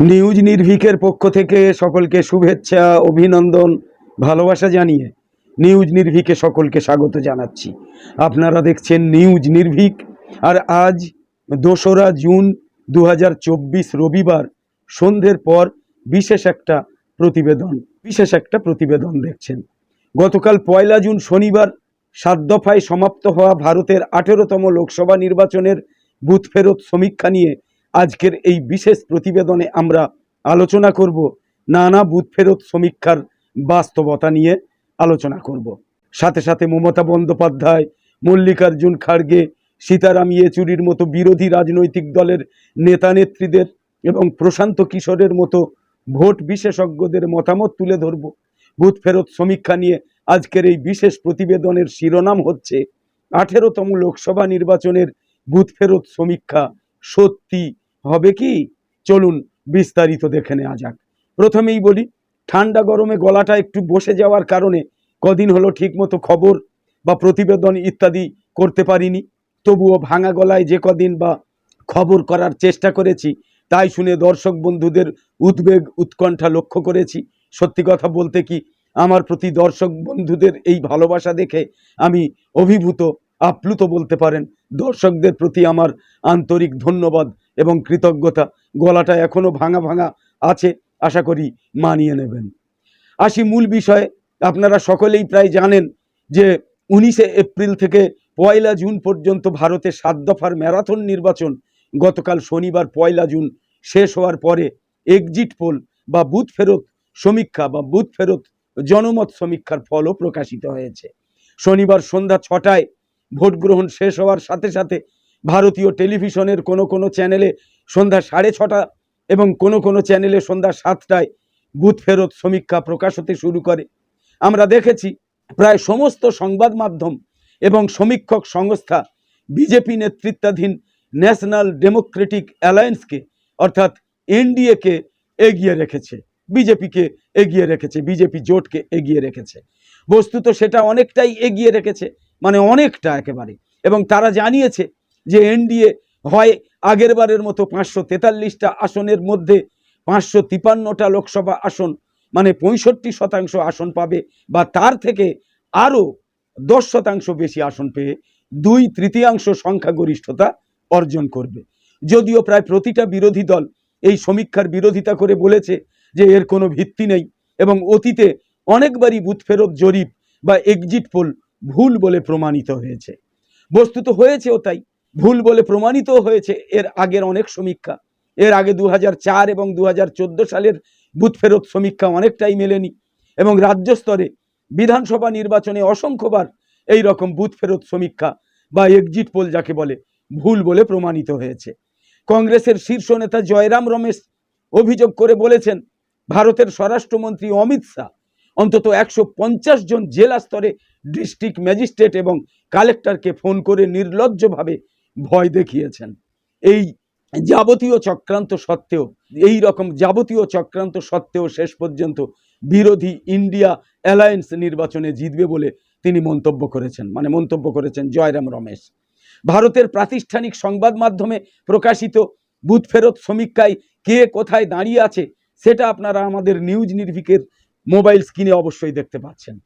News নির্ভীকের পক্ষ থেকে সকলকে শুভেচ্ছা, অভিনন্দন, ভালোবাসা জানিয়ে নিউজ নির্ভীকে সকলকে স্বাগত জানাচ্ছি। আপনারা দেখছেন নিউজ নির্ভীক, আর আজ দোসরা জুন দু হাজার চব্বিশ রবিবার, সন্ধ্যের পর বিশেষ একটা প্রতিবেদন, বিশেষ একটা প্রতিবেদন দেখছেন। গতকাল পয়লা জুন শনিবার সাত দফায় সমাপ্ত হওয়া ভারতের আঠেরোতম লোকসভা নির্বাচনের বুথ ফেরত সমীক্ষা নিয়ে আজকের এই বিশেষ প্রতিবেদনে আমরা আলোচনা করব নানা বুথ ফেরত সমীক্ষার বাস্তবতা নিয়ে আলোচনা করব। সাথে সাথে মমতা বন্দ্যোপাধ্যায়, মল্লিকার্জুন খাড়গে, সীতারাম ইয়েচুরির মতো বিরোধী রাজনৈতিক দলের নেতা নেত্রীদের এবং প্রশান্ত কিশোরের মতো ভোট বিশেষজ্ঞদের মতামত তুলে ধরব। বুথ ফেরত সমীক্ষা নিয়ে আজকের এই বিশেষ প্রতিবেদনের শিরোনাম হচ্ছে, আঠেরোতম লোকসভা নির্বাচনের বুথ ফেরত সমীক্ষা সত্যি হবে কি? চলুন বিস্তারিত দেখে নেওয়া যাক। প্রথমেই বলি, ঠান্ডা গরমে গলাটা একটু বসে যাওয়ার কারণে কদিন হলো ঠিকমতো খবর বা প্রতিবেদন ইত্যাদি করতে পারিনি। তবুও ভাঙা গলায় যে কদিন বা খবর করার চেষ্টা করেছি, তাই শুনে দর্শক বন্ধুদের উদ্বেগ, উৎকণ্ঠা লক্ষ্য করেছি। সত্যি কথা বলতে কি, আমার প্রতি দর্শক বন্ধুদের এই ভালোবাসা দেখে আমি অভিভূত, আপ্লুত বলতে পারেন। দর্শকদের প্রতি আমার আন্তরিক ধন্যবাদ। এবং কৃতজ্ঞতা। গলাটা এখনও ভাঙা ভাঙা আছে, আশা করি মানিয়ে নেবেন। আসি মূল বিষয়ে, আপনারা সকলেই প্রায় জানেন যে উনিশে এপ্রিল থেকে পয়লা জুন পর্যন্ত ভারতে সাত দফার ম্যারাথন নির্বাচন গতকাল শনিবার পয়লা জুন শেষ হওয়ার পরে এক্সিট পোল বা বুথ ফেরত সমীক্ষা বা বুথ ফেরত জনমত সমীক্ষার ফলও প্রকাশিত হয়েছে। শনিবার সন্ধ্যা ছটায় ভোট গ্রহণ শেষ হওয়ার সাথে সাথে ভারতীয় টেলিভিশনের কোনো কোনো চ্যানেলে সন্ধ্যা সাড়ে ছটা এবং কোনো কোনো চ্যানেলে সন্ধ্যা সাতটায় বুথ ফেরত সমীক্ষা প্রকাশ হতে শুরু করে। আমরা দেখেছি প্রায় সমস্ত সংবাদ মাধ্যম এবং সমীক্ষক সংস্থা বিজেপি নেতৃত্বাধীন ন্যাশনাল ডেমোক্রেটিক অ্যালায়েন্সকে অর্থাৎ এনডিএকে এগিয়ে রেখেছে। বিজেপিকে এগিয়ে রেখেছে, বিজেপি জোটকে এগিয়ে রেখেছে। বস্তুত সেটা অনেকটাই এগিয়ে রেখেছে মানে অনেকটা একেবারে। এবং তারা জানিয়েছে যে এনডিএ হয় আগের বারের মতো পাঁচশো তেতাল্লিশটা আসনের মধ্যে পাঁচশো তিপান্নটা লোকসভা আসন মানে পঁয়ষট্টি শতাংশ আসন পাবে বা তার থেকে আরও দশ শতাংশ বেশি আসন পেয়ে দুই তৃতীয়াংশ সংখ্যাগরিষ্ঠতা অর্জন করবে। যদিও প্রায় প্রতিটা বিরোধী দল এই সমীক্ষার বিরোধিতা করে বলেছে যে এর কোনো ভিত্তি নেই এবং অতীতে অনেকবারই বুথ ফেরত জরিপ বা এক্সিট পোল ভুল বলে প্রমাণিত হয়েছে। বস্তুত হয়েছেও তাই। ভুল বলে প্রমাণিত হয়েছে, এর আগের অনেক সমীক্ষা। এর আগে দু চার এবং দু হাজার চোদ্দ সালের বুথ ফেরত সমীক্ষা অনেকটাই মেলেনি এবং রাজ্য স্তরে বিধানসভা নির্বাচনে অসংখ্যবার এই রকম বুথ ফেরত সমীক্ষা বা এক্সিট পোল যাকে বলে, ভুল বলে প্রমাণিত হয়েছে। কংগ্রেসের শীর্ষ নেতা জয়রাম রমেশ অভিযোগ করে বলেছেন, ভারতের স্বরাষ্ট্রমন্ত্রী অমিত শাহ অন্তত একশো পঞ্চাশ জন জেলা স্তরে ডিস্ট্রিক্ট ম্যাজিস্ট্রেট এবং কালেক্টরকে ফোন করে নির্লজ্জভাবে ভয় দেখিয়েছেন। এই যাবতীয় চক্রান্ত সত্ত্বেও, এই রকম যাবতীয় চক্রান্ত সত্ত্বেও শেষ পর্যন্ত বিরোধী ইন্ডিয়া অ্যালায়েন্স নির্বাচনে জিতবে বলে তিনি মন্তব্য করেছেন। মানে মন্তব্য করেছেন জয়রাম রমেশ। ভারতের প্রাতিষ্ঠানিক সংবাদ মাধ্যমে প্রকাশিত বুথ ফেরত সমীক্ষায় কে কোথায় দাঁড়িয়ে আছে, সেটা আপনারা আমাদের নিউজ নির্ভিকের মোবাইল স্ক্রিনে অবশ্যই দেখতে পাচ্ছেন।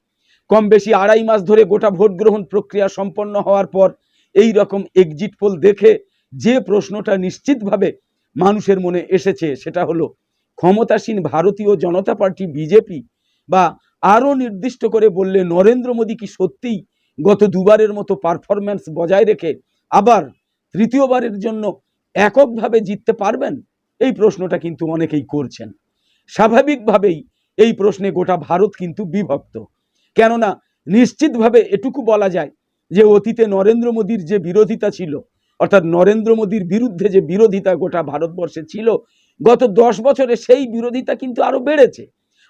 কম বেশি আড়াই মাস ধরে গোটা ভোট গ্রহণ প্রক্রিয়া সম্পন্ন হওয়ার পর এই রকম এক্সিট পোল দেখে যে প্রশ্নটা নিশ্চিতভাবে মানুষের মনে এসেছে সেটা হলো, ক্ষমতাসীন ভারতীয় জনতা পার্টি বিজেপি বা আরও নির্দিষ্ট করে বললে নরেন্দ্র মোদী কি সত্যিই গত দুবারের মতো পারফরম্যান্স বজায় রেখে আবার তৃতীয়বারের জন্য এককভাবে জিততে পারবেন? এই প্রশ্নটা কিন্তু অনেকেই করছেন। স্বাভাবিকভাবেই এই প্রশ্নে গোটা ভারত কিন্তু বিভক্ত। কেননা, নিশ্চিতভাবে এটুকু বলা যায় যে অতীতে নরেন্দ্র মোদীর যে বিরোধিতা ছিল, অর্থাৎ নরেন্দ্র মোদীর বিরুদ্ধে যে বিরোধিতা গোটা ভারতবর্ষে ছিল, গত দশ বছরে সেই বিরোধিতা কিন্তু আরও বেড়েছে।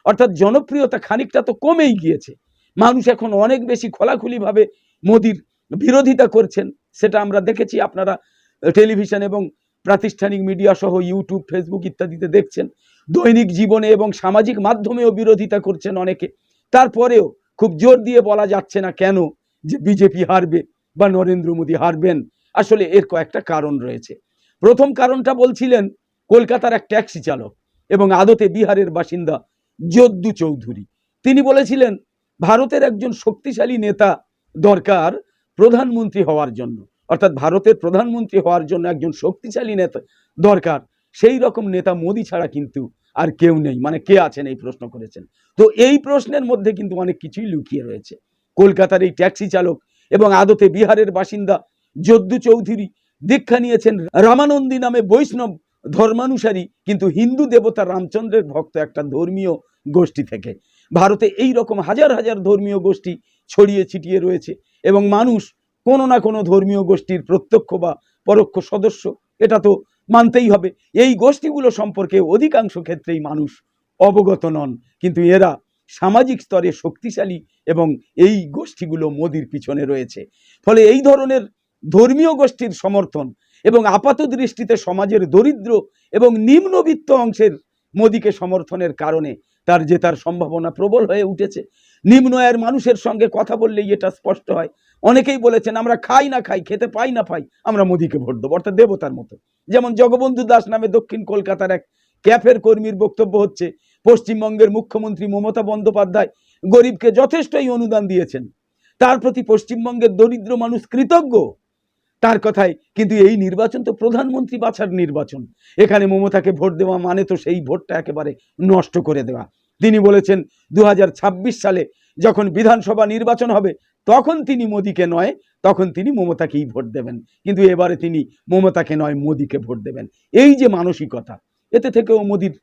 অর্থাৎ জনপ্রিয়তা খানিকটা তো কমেই গিয়েছে। মানুষ এখন অনেক বেশি খোলাখুলিভাবে মোদির বিরোধিতা করছেন, সেটা আমরা দেখেছি। আপনারা টেলিভিশন এবং প্রাতিষ্ঠানিক মিডিয়া সহ ইউটিউব, ফেসবুক ইত্যাদিতে দেখছেন। দৈনিক জীবনে এবং সামাজিক মাধ্যমেও বিরোধিতা করছেন অনেকে। তারপরেও খুব জোর দিয়ে বলা যাচ্ছে না কেন যে বিজেপি হারবে বা নরেন্দ্র মোদী হারবেন, আসলে এর কয়েকটা কারণ রয়েছে। প্রথম কারণটা বলছিলেন, কলকাতার এক ট্যাক্সি চালক এবং আদতে বিহারের বাসিন্দা যদ্দু চৌধুরী। তিনি বলেছিলেন, ভারতের একজন শক্তিশালী নেতা দরকার প্রধানমন্ত্রী হওয়ার জন্য। অর্থাৎ ভারতের প্রধানমন্ত্রী হওয়ার জন্য একজন শক্তিশালী নেতা দরকার। সেই রকম নেতা মোদি ছাড়া কিন্তু আর কেউ নেই। মানে কে আছেন এই প্রশ্ন করেছেন? তো এই প্রশ্নের মধ্যে কিন্তু অনেক কিছুই লুকিয়ে রয়েছে। কলকাতার এই ট্যাক্সি চালক এবং আদতে বিহারের বাসিন্দা যদ্দু চৌধুরী দীক্ষা নিয়েছেন রামানন্দী নামে বৈষ্ণব ধর্মানুসারী, কিন্তু হিন্দু দেবতা রামচন্দ্রের ভক্ত একটা ধর্মীয় গোষ্ঠী থেকে। ভারতে এই রকম হাজার হাজার ধর্মীয় গোষ্ঠী ছড়িয়ে ছিটিয়ে রয়েছে এবং মানুষ কোনো না কোনো ধর্মীয় গোষ্ঠীর প্রত্যক্ষ বা পরোক্ষ সদস্য, এটা তো মানতেই হবে। এই গোষ্ঠীগুলো সম্পর্কে অধিকাংশ ক্ষেত্রেই মানুষ অবগত নন, কিন্তু এরা সামাজিক স্তরে শক্তিশালী এবং এই গোষ্ঠীগুলো মোদির পিছনে রয়েছে। ফলে এই ধরনের ধর্মীয় গোষ্ঠীর সমর্থন এবং আপাত দৃষ্টিতে সমাজের দরিদ্র এবং নিম্নবিত্ত অংশের মোদিকে সমর্থনের কারণে তার জেতার সম্ভাবনা প্রবল হয়ে উঠেছে। নিম্ন আয়ের মানুষের সঙ্গে কথা বললেই এটা স্পষ্ট হয়। অনেকেই বলেছেন, আমরা খাই না খাই, খেতে পাই না পাই, আমরা মোদিকে ভোট দেবো। অর্থাৎ দেবতার মতো। যেমন জগবন্ধু দাস নামে দক্ষিণ কলকাতার এক ক্যাফের কর্মীর বক্তব্য হচ্ছে পশ্চিমবঙ্গের মুখ্যমন্ত্রী মমতা বন্দ্যোপাধ্যায় গরিবকে যথেষ্টই অনুদান দিয়েছেন। তার প্রতি পশ্চিমবঙ্গের দরিদ্র মানুষ কৃতজ্ঞ। তার কথায় কিন্তু এই নির্বাচন তো প্রধানমন্ত্রী বাছার নির্বাচন। এখানে মমতাকে ভোট দেওয়া মানে তো সেই ভোটটা একেবারে নষ্ট করে দেওয়া। তিনি বলেছেন দু হাজার ছাব্বিশ সালে যখন বিধানসভা নির্বাচন হবে, তখন তিনি মোদিকে নয়, তখন তিনি মমতাকেই ভোট দেবেন। কিন্তু এবারে তিনি মমতাকে নয়, মোদিকে ভোট দেবেন। এই যে মানসিকতা, এতে থেকেও মোদির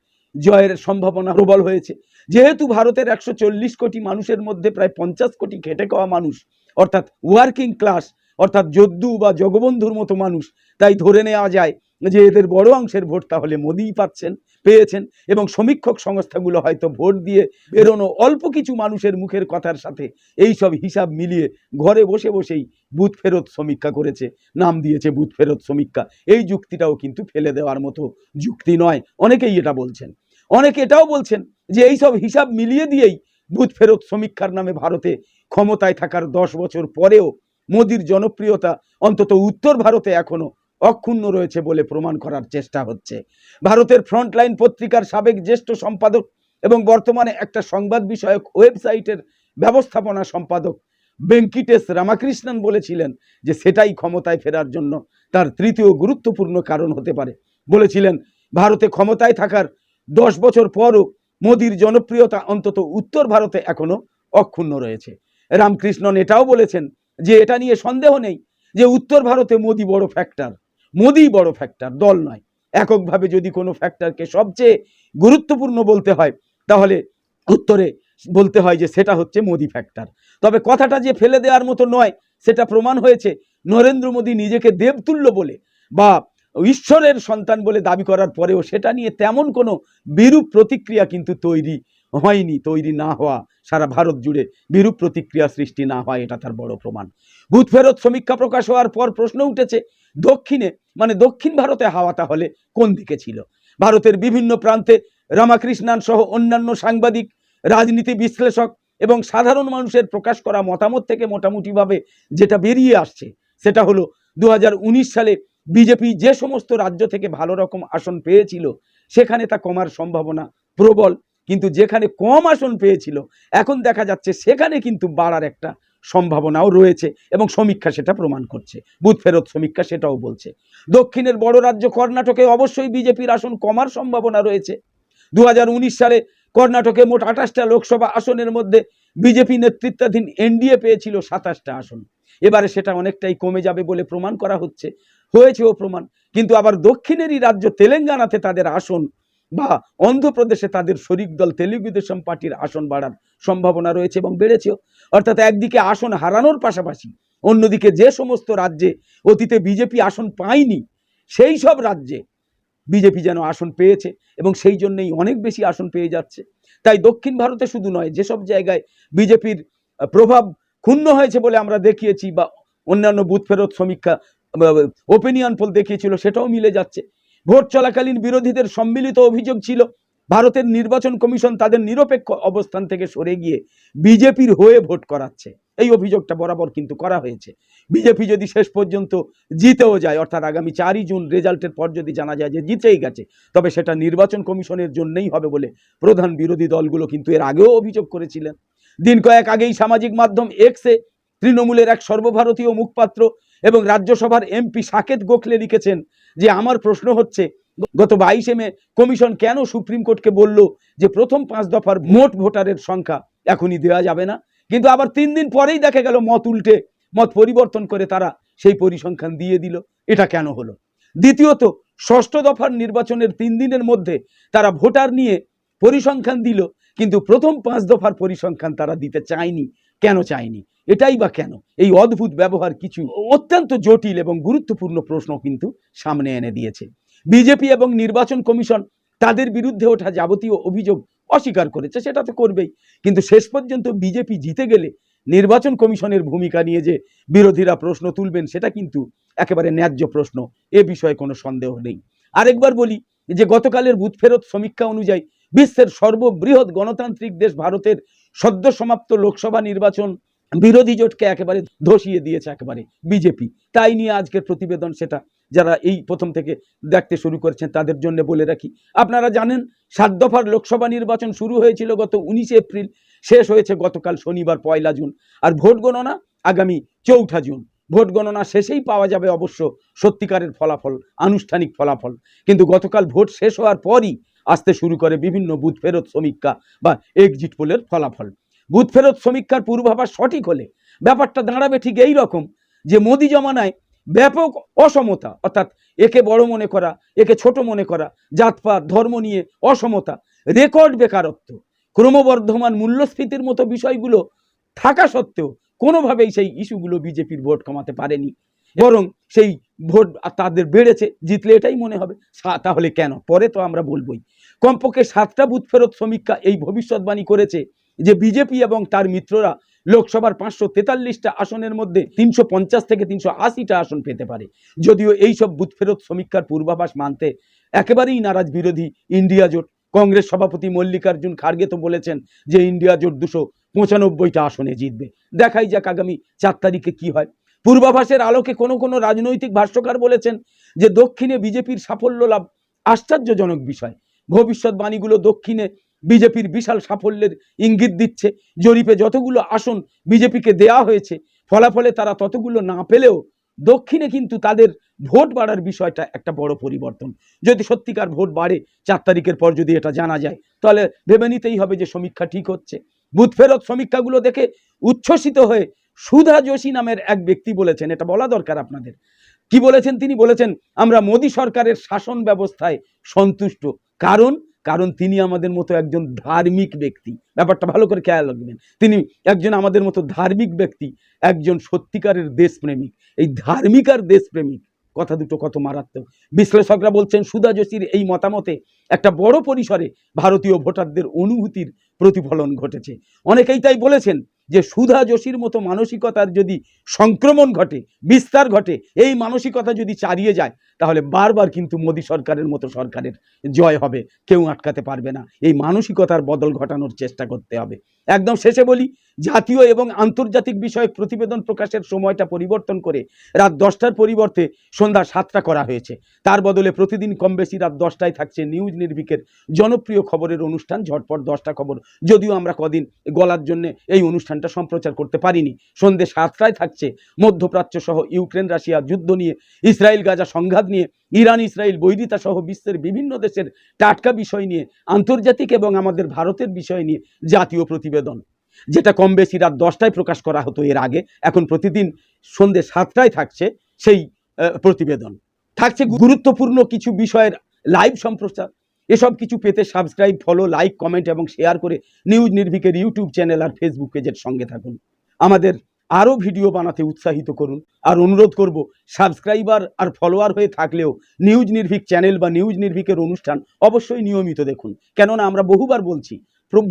জয়ের সম্ভাবনা প্রবল হয়েছে। যেহেতু ভারতের একশো চল্লিশ কোটি মানুষের মধ্যে প্রায় পঞ্চাশ কোটি খেটে খাওয়া মানুষ, অর্থাৎ ওয়ার্কিং ক্লাস অর্থাৎ যদ্দু বা জগবন্ধুর মতো মানুষ, তাই ধরে নেওয়া যায় যে এদের বড় অংশের ভোট তাহলে মোদিই পাচ্ছেন, পেয়েছেন এবং সমীক্ষক সংস্থাগুলো হয়তো ভোট দিয়ে বেরোনো অল্প কিছু মানুষের মুখের কথার সাথে এই সব হিসাব মিলিয়ে ঘরে বসে বসেই বুথ ফেরত সমীক্ষা করেছে, নাম দিয়েছে বুথ ফেরত সমীক্ষা। এই যুক্তিটাও কিন্তু ফেলে দেওয়ার মতো যুক্তি নয়, অনেকেই এটা বলছেন। অনেকে এটাও বলছেন যে এই সব হিসাব মিলিয়ে দিয়েই বুথ ফেরত সমীক্ষার নামে ভারতে ক্ষমতায় থাকার দশ বছর পরেও মোদির জনপ্রিয়তা অন্তত উত্তর ভারতে এখনও অক্ষুণ্ণ রয়েছে বলে প্রমাণ করার চেষ্টা হচ্ছে। ভারতের ফ্রন্টলাইন পত্রিকার সাবেক জ্যেষ্ঠ সম্পাদক এবং বর্তমানে একটা সংবাদ বিষয়ক ওয়েবসাইটের ব্যবস্থাপনা সম্পাদক বেঙ্কিটেশ রামাকৃষ্ণন বলেছিলেন যে সেটাই ক্ষমতায় ফেরার জন্য তার তৃতীয় গুরুত্বপূর্ণ কারণ হতে পারে। বলেছিলেন, ভারতে ক্ষমতায় থাকার দশ বছর পরও মোদির জনপ্রিয়তা অন্তত উত্তর ভারতে এখনও অক্ষুণ্ণ রয়েছে। রামকৃষ্ণন এটাও বলেছেন যে এটা নিয়ে সন্দেহ নেই যে উত্তর ভারতে মোদি বড় ফ্যাক্টর মোদি বড় ফ্যাক্টর দল নয়। এককভাবে যদি কোনো ফ্যাক্টরকে সবচেয়ে গুরুত্বপূর্ণ বলতে হয়, তাহলে উত্তরে বলতে হয় যে সেটা হচ্ছে মোদি ফ্যাক্টর তবে কথাটা যে ফেলে দেওয়ার মতো নয়, সেটা প্রমাণ হয়েছে নরেন্দ্র মোদী নিজেকে দেবতুল্য বলে বা ঈশ্বরের সন্তান বলে দাবি করার পরেও সেটা নিয়ে তেমন কোনো বিরূপ প্রতিক্রিয়া কিন্তু তৈরি হয়নি, তৈরি না হওয়া, সারা ভারত জুড়ে বিরূপ প্রতিক্রিয়া সৃষ্টি না হয়, এটা তার বড় প্রমাণ। বুথ ফেরত সমীক্ষা প্রকাশ হওয়ার পর প্রশ্ন উঠেছে, দক্ষিণে মানে দক্ষিণ ভারতে হাওয়া তাহলে কোন দিকে ছিল? ভারতের বিভিন্ন প্রান্তে রামাকৃষ্ণান সহ অন্যান্য সাংবাদিক, রাজনীতি বিশ্লেষক এবং সাধারণ মানুষের প্রকাশ করা মতামত থেকে মোটামুটিভাবে যেটা বেরিয়ে আসছে, সেটা হলো দু হাজার উনিশ সালে বিজেপি যে সমস্ত রাজ্য থেকে ভালো রকম আসন পেয়েছিল, সেখানে তা কমার সম্ভাবনা প্রবল। কিন্তু যেখানে কম আসন পেয়েছিল, এখন দেখা যাচ্ছে সেখানে কিন্তু বাড়ার একটা সম্ভাবনাও রয়েছে এবং সমীক্ষা সেটা প্রমাণ করছে। বুথ ফেরত সমীক্ষা সেটাও বলছে। দক্ষিণের বড় রাজ্য কর্ণাটকে অবশ্যই বিজেপির আসন কমার সম্ভাবনা রয়েছে। দু হাজার উনিশ সালে কর্ণাটকে মোট আঠাশটা লোকসভা আসনের মধ্যে বিজেপি নেতৃত্বাধীন এনডিএ পেয়েছিল সাতাশটা আসন। এবারে সেটা অনেকটাই কমে যাবে বলে প্রমাণ করা হচ্ছে। হয়েছেও প্রমাণ। কিন্তু আবার দক্ষিণেরই রাজ্য তেলেঙ্গানাতে তাদের আসন বা অন্ধ্রপ্রদেশে তাদের শরিক দল তেলুগু দেশম পার্টির আসন বাড়ার সম্ভাবনা রয়েছে এবং বেড়েছেও। অর্থাৎ একদিকে আসন হারানোর পাশাপাশি অন্যদিকে যে সমস্ত রাজ্যে অতীতে বিজেপি আসন পায়নি, সেই সব রাজ্যে বিজেপি যেন আসন পেয়েছে এবং সেই জন্যই অনেক বেশি আসন পেয়ে যাচ্ছে। তাই দক্ষিণ ভারতে শুধু নয়, যেসব জায়গায় বিজেপির প্রভাব ক্ষুণ্ণ হয়েছে বলে আমরা দেখিয়েছি বা অন্যান্য বুথ ফেরত সমীক্ষা ওপিনিয়ন পোল দেখিয়েছিল, সেটাও মিলে যাচ্ছে। ভোট চলাকালীন বিরোধীদের সম্মিলিত অভিযোগ ছিল, ভারতের নির্বাচন কমিশন তাদের নিরপেক্ষ অবস্থান থেকে সরে গিয়ে বিজেপির হয়ে ভোট করাচ্ছে। এই অভিযোগটা বরাবর কিন্তু করা হয়েছে। বিজেপি যদি শেষ পর্যন্ত জিতেও যায়, অর্থাৎ আগামী চারই জুন রেজাল্টের পর যদি জানা যায় যে জিতেই গেছে, তবে সেটা নির্বাচন কমিশনের জন্যই হবে বলে প্রধান বিরোধী দলগুলো কিন্তু এর আগেও অভিযোগ করেছিলেন। দিন কয়েক আগেই সামাজিক মাধ্যম এক্সে তৃণমূলের এক সর্বভারতীয় মুখপাত্র এবং রাজ্যসভার এমপি সাকেত গোখলে লিখেছেন যে আমার প্রশ্ন হচ্ছে, গত বাইশে মে কমিশন কেন সুপ্রিম কোর্টকে বলল যে প্রথম পাঁচ দফার মোট ভোটারের সংখ্যা এখনই দেওয়া যাবে না? কিন্তু আবার তিন দিন পরেই দেখা গেল মত উল্টে, মত পরিবর্তন করে তারা সেই পরিসংখ্যান দিয়ে দিল। এটা কেন হলো? দ্বিতীয়ত, ষষ্ঠ দফার নির্বাচনের তিন দিনের মধ্যে তারা ভোটার নিয়ে পরিসংখ্যান দিল, কিন্তু প্রথম পাঁচ দফার পরিসংখ্যান তারা দিতে চায়নি। কেন চায়নি এটাই বা কেন? এই অদ্ভুত ব্যবহার কিছু অত্যন্ত জটিল এবং গুরুত্বপূর্ণ প্রশ্ন কিন্তু সামনে এনে দিয়েছে। বিজেপি এবং নির্বাচন কমিশন তাদের বিরুদ্ধে ওঠা যাবতীয় অভিযোগ অস্বীকার করেছে, সেটা তো করবেই। কিন্তু শেষ পর্যন্ত বিজেপি জিতে গেলে নির্বাচন কমিশনের ভূমিকা নিয়ে যে বিরোধীরা প্রশ্ন তুলবেন, সেটা কিন্তু একেবারে ন্যায্য প্রশ্ন। এ বিষয়ে কোনো সন্দেহ নেই। আরেকবার বলি যে গতকালের বুথ ফেরত সমীক্ষা অনুযায়ী বিশ্বের সর্ববৃহৎ গণতান্ত্রিক দেশ ভারতের সদ্য সমাপ্ত লোকসভা নির্বাচন বিরোধী জোটকে একেবারে ধসিয়ে দিয়েছে একেবারে বিজেপি। তাই নিয়ে আজকের প্রতিবেদন সেটা, যারা এই প্রথম থেকে দেখতে শুরু করেছেন তাদের জন্য বলে রাখি। আপনারা জানেন, সাত দফার লোকসভা নির্বাচন শুরু হয়েছিল গত উনিশে এপ্রিল, শেষ হয়েছে গতকাল শনিবার পয়লা জুন, আর ভোট গণনা আগামী চৌঠা জুন। ভোট গণনা শেষেই পাওয়া যাবে অবশ্য সত্যিকারের ফলাফল, আনুষ্ঠানিক ফলাফল। কিন্তু গতকাল ভোট শেষ হওয়ার পরই আসতে শুরু করে বিভিন্ন বুথ ফেরত সমীক্ষা বা এক্সিট পোলের ফলাফল। বুথ ফেরত সমীক্ষার পূর্বাভাস সঠিক হলে ব্যাপারটা দাঁড়াবে ঠিক এই রকম যে মোদি জমানায় ব্যাপক অসমতা, অর্থাৎ একে বড় মনে করা, একে ছোট মনে করা, জাতপাত, ধর্ম নিয়ে অসমতা, রেকর্ড বেকারত্ব, ক্রমবর্ধমান মূল্যস্ফীতির মতো বিষয়গুলো থাকা সত্ত্বেও কোনোভাবেই সেই ইস্যুগুলো বিজেপির ভোট কমাতে পারেনি। বরং সেই ভোট তাদের বেড়েছে, জিতলে এটাই মনে হবে। তাহলে কেন? পরে তো আমরা বলবোই। কমপক্ষে সাতটা বুথ ফেরত সমীক্ষা এই ভবিষ্যৎবাণী করেছে যে বিজেপি এবং তার মিত্ররা লোকসভার পাঁচশো তেতাল্লিশটা আসনের মধ্যে তিনশো পঞ্চাশ থেকে তিনশো আশিটা আসন পেতে পারে। যদিও এই সব বুথ ফেরত সমীক্ষার পূর্বাভাস মানতে একেবারেই নারাজ বিরোধী ইন্ডিয়া জোট। কংগ্রেস সভাপতি মল্লিকার্জুন খার্গে তো বলেছেন যে ইন্ডিয়া জোট দুশো পঁচানব্বইটা আসনে জিতবে। দেখাই যাক আগামী চার তারিখে কি হয়। পূর্বাভাসের আলোকে কোনো কোনো রাজনৈতিক ভাষ্যকার বলেছেন যে দক্ষিণে বিজেপির সাফল্য লাভ আশ্চর্যজনক বিষয়। ভবিষ্যৎবাণীগুলো দক্ষিণে বিজেপির বিশাল সাফল্যের ইঙ্গিত দিচ্ছে। জরিপে যতগুলো আসন বিজেপিকে দেয়া হয়েছে, ফলাফলে তারা ততগুলো না পেলেও দক্ষিণে কিন্তু তাদের ভোট বাড়ার বিষয়টা একটা বড় পরিবর্তন। যদি সত্যিকার ভোট বাড়ে, চার তারিখের পর যদি এটা জানা যায়, তাহলে ভেবে নিতেই হবে যে সমীক্ষা ঠিক হচ্ছে। বুথ ফেরত সমীক্ষাগুলো দেখে উচ্ছ্বসিত হয়ে সুধা যোশী নামের এক ব্যক্তি বলেছেন, এটা বলা দরকার আপনাদের। কি বলেছেন তিনি? বলেছেন, আমরা মোদী সরকারের শাসন ব্যবস্থায় সন্তুষ্ট। কারণ কারণ তিনি আমাদের মতো একজন ধার্মিক ব্যক্তি। ব্যাপারটা ভালো করে খেয়াল রাখবেন। তিনি একজন আমাদের মতো ধার্মিক ব্যক্তি, একজন সত্যিকারের দেশপ্রেমিক। এই ধার্মিক আর দেশপ্রেমিক, কথা দুটো কত মারাত্মক। বিশ্লেষকরা বলছেন, সুধা যোশীর এই মতামতে একটা বড় পরিসরে ভারতীয় ভোটারদের অনুভূতির প্রতিফলন ঘটেছে। অনেকেই তাই বলেছেন যে সুধা যোশীর মতো মানসিকতার যদি সংক্রমণ ঘটে, বিস্তার ঘটে, এই মানসিকতা যদি চালিয়ে যায়, তাহলে বারবার কিন্তু মোদী সরকারের মতো সরকারের জয় হবে। কেউ আটকাতে পারবে না। এই মানসিকতার বদল ঘটানোর চেষ্টা করতে হবে। একদম শেষে বলি, জাতীয় এবং আন্তর্জাতিক বিষয়ে প্রতিবেদন প্রকাশের সময়টা পরিবর্তন করে রাত দশটার পরিবর্তে সন্ধ্যা সাতটা করা হয়েছে। তার বদলে প্রতিদিন কম বেশি রাত দশটায় থাকছে নিউজ নির্ভিকের জনপ্রিয় খবরের অনুষ্ঠান, ঝটপট দশটা খবর। যদিও আমরা কদিন গলার জন্য এই অনুষ্ঠানটা সম্প্রচার করতে পারিনি। সন্ধ্যে সাতটায় থাকছে। মধ্যপ্রাচ্য সহ ইউক্রেন, রাশিয়া যুদ্ধ নিয়ে, ইসরায়েল, গাজা সংঘাত নিয়ে, ইরান, ইসরায়েল, বৈরিতা সহ বিশ্বের বিভিন্ন দেশের টাটকা বিষয় নিয়ে, আন্তর্জাতিক এবং আমাদের ভারতের বিষয় নিয়ে জাতীয় প্রতিবেদন। যেটা কম বেশি রাত দশটায় প্রকাশ করা হতো এর আগে। এখন প্রতিদিন সন্ধ্যে সাতটায় থাকছে সেই প্রতিবেদন। থাকছে গুরুত্বপূর্ণ কিছু বিষয়ের লাইভ সম্প্রচার। এসব কিছু পেতে সাবস্ক্রাইব ফলো লাইক কমেন্ট এবং শেয়ার করে নিউজ নির্ভিকের ইউটিউব চ্যানেল আর ফেসবুক পেজের সঙ্গে থাকুন। আমাদের আরও ভিডিও বানাতে উৎসাহিত করুন। আর অনুরোধ করব সাবস্ক্রাইবার আর ফলোয়ার হয়ে থাকলেও নিউজ নির্ভিক চ্যানেল বা নিউজ নির্ভিকের অনুষ্ঠান অবশ্যই নিয়মিত দেখুন। কেননা আমরা বহুবার বলছি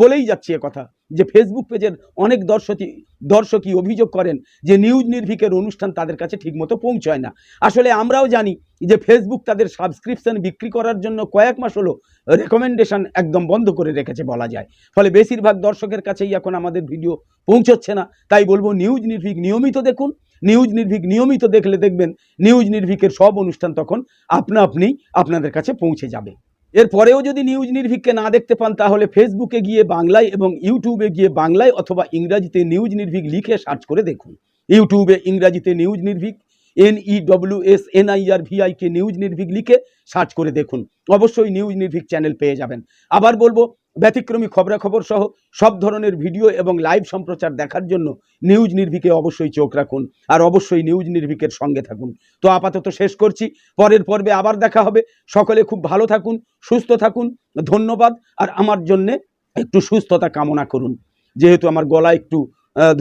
বলেই যাচ্ছি কথা, যে ফেসবুক পেজের অনেক দর্শকই দর্শকই অভিযোগ করেন যে নিউজ নির্ভিকের অনুষ্ঠান তাদের কাছে ঠিকমতো পৌঁছয় না। আসলে আমরাও জানি যে ফেসবুক তাদের সাবস্ক্রিপশন বিক্রি করার জন্য কয়েক মাস হলো রেকমেন্ডেশন একদম বন্ধ করে রেখেছে বলা যায়। ফলে বেশিরভাগ দর্শকের কাছেই এখন আমাদের ভিডিও পৌঁছচ্ছে না। তাই বলব নিউজ নির্ভীক নিয়মিত দেখুন। নিউজ নির্ভীক নিয়মিত দেখলে দেখবেন নিউজ নির্ভীকের সব অনুষ্ঠান তখন আপনা আপনি আপনাদের কাছে পৌঁছে যাবে। এরপরেও যদি নিউজ নির্ভীককে না দেখতে পান, তাহলে ফেসবুকে গিয়ে বাংলায় এবং ইউটিউবে গিয়ে বাংলায় অথবা ইংরাজিতে নিউজ নির্ভীক লিখে সার্চ করে দেখুন। ইউটিউবে ইংরাজিতে news Nirbhik N E W S N I R V K news Nirbhik লিখে সার্চ করে দেখুন। অবশ্যই নিউজ নির্ভীক চ্যানেল পেয়ে যাবেন। আবার বলব, ব্যতিক্রমী খবরাখবর সহ সব ধরনের ভিডিও এবং লাইভ সম্প্রচার দেখার জন্য নিউজ নির্ভীকে অবশ্যই চোখ রাখুন আর অবশ্যই নিউজ নির্ভীকের সঙ্গে থাকুন। তো আপাতত শেষ করছি। পরের পর্বে আবার দেখা হবে। সকলে খুব ভালো থাকুন, সুস্থ থাকুন, ধন্যবাদ আর আমার জন্যে একটু সুস্থতা কামনা করুন। যেহেতু আমার গলা একটু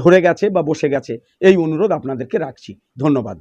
ধরে গেছে বা বসে গেছে, এই অনুরোধ আপনাদেরকে রাখছি। ধন্যবাদ।